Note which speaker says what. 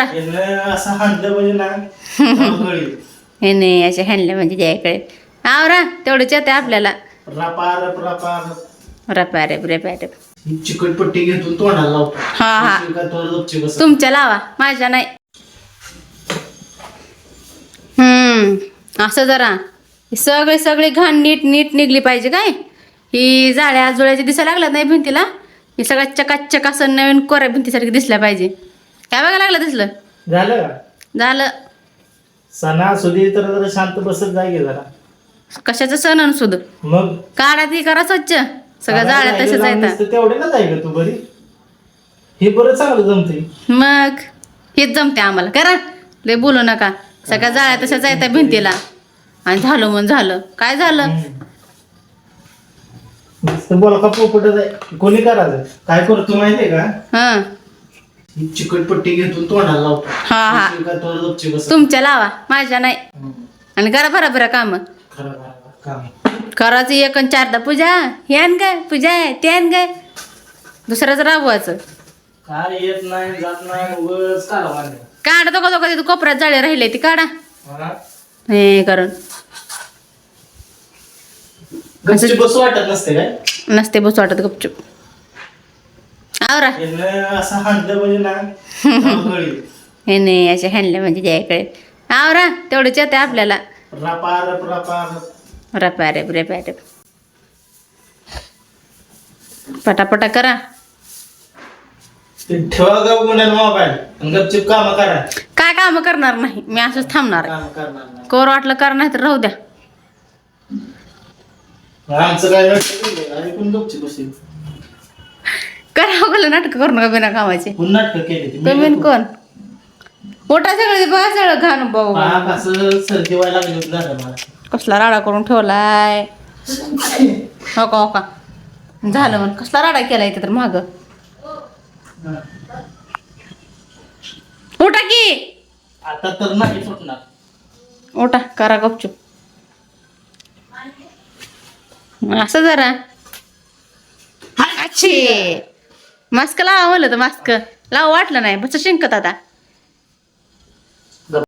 Speaker 1: असं हाणलं म्हणजे ना.
Speaker 2: हे नाही असे हॅन्डले म्हणजे द्यायकडे आवरा तेवढंच येते आपल्याला.
Speaker 1: रपा रप रपा रप.
Speaker 2: रपा रेप रेपा रेप.
Speaker 1: चिकटपट्टी घेतून तोंडाला लावतो
Speaker 2: हा हा.
Speaker 1: तोंड
Speaker 2: तुमच्या लावा माझ्या नाही. हम्म असं जरा. सगळे सगळे घाण नीट नीट निघली पाहिजे काय? ही जाळ्या जुळ्याच्या दिसायला लागल्यात नाही भिंतीला? ही सगळ्या चकाचक असं नवीन कोऱ्या भिंतीसारखी दिसल्या पाहिजे. काय बघायला लागलं दिसलं?
Speaker 1: झालं का?
Speaker 2: झालं.
Speaker 1: सणा असू दे तर जरा शांत बसत जागे जरा.
Speaker 2: कशाचं सण सुद
Speaker 1: मग?
Speaker 2: काढा ती करा स्वच्छ. सगळ्या जाळ्या तशाच आहेत.
Speaker 1: तेवढे ना जाय का तू बरी हे बरं चांगलं जमते
Speaker 2: मग? हेच जमते आम्हाला. करा. लय बोलू नका. सगळ्या जाळ्या तशाच आहेत भिंतीला. आणि झालं मग झालं. काय झालं?
Speaker 1: बोला का पोपट कोणी करायचं? काय करतो माहितीये का?
Speaker 2: हां.
Speaker 1: ही चिकटपट्टी घेतून तोंडाला लावतो.
Speaker 2: हा हा.
Speaker 1: बस
Speaker 2: तुमच्या लावा माझ्या नाही. आणि करा बरा बरा काम.
Speaker 1: खरं खरं काम
Speaker 2: करायचं एक आणि चारदा. पूजा हे आण काय पूजा आहे ते आण काय दुसऱ्याचं राबवायचं
Speaker 1: काय येत नाही जात नाही उगाच काढा मारणे.
Speaker 2: काढा तो का तिथं कोपऱ्यात जाळे राहिले ती काढा.
Speaker 1: हा?
Speaker 2: हे करून.
Speaker 1: गपची बस वाटत नसते काय?
Speaker 2: नसते बस वाटत गपचूप. आवरा.
Speaker 1: असं हाणलं म्हणजे ना.
Speaker 2: हे नाही असे हॅन्डले म्हणजे द्यायकडे आवरा तेवढंच येते आपल्याला.
Speaker 1: रपा रप रपा रप.
Speaker 2: रपा रेप रेपा रेप पटापटा करा.
Speaker 1: ते ठेवा गा गुन्ह्याला मोबाईल आणि गपचूप काम करा.
Speaker 2: काय काम करणार नाही? मी असंच थांबणार आहे.
Speaker 1: काम करणार नाही.
Speaker 2: कोर वाटलं कर नाही तर राहू द्या.
Speaker 1: आमचं काय कोण गपचूप बसेल.
Speaker 2: गेलं नाटक करू नका बिना कामाचे.
Speaker 1: कोण नाटक केले ते?
Speaker 2: तुम्ही न कोण? मोठा सगळे बघा सगळं घाण भाऊ.
Speaker 1: पाक असं सर्दी व्हायला लागली होती दादा मला.
Speaker 2: कसला राडा करून ठेवलाय? हो का हो का? झालं म्हण. कसला राडा केला इथे तर माग? उठा की!
Speaker 1: आता तर नाही सुटणार.
Speaker 2: उठा करा गपचूप. असं जरा. अच्छे. मास्क लावा म्हणलं तर मास्क. लावा वाटलं नाही बस शिंकत आता.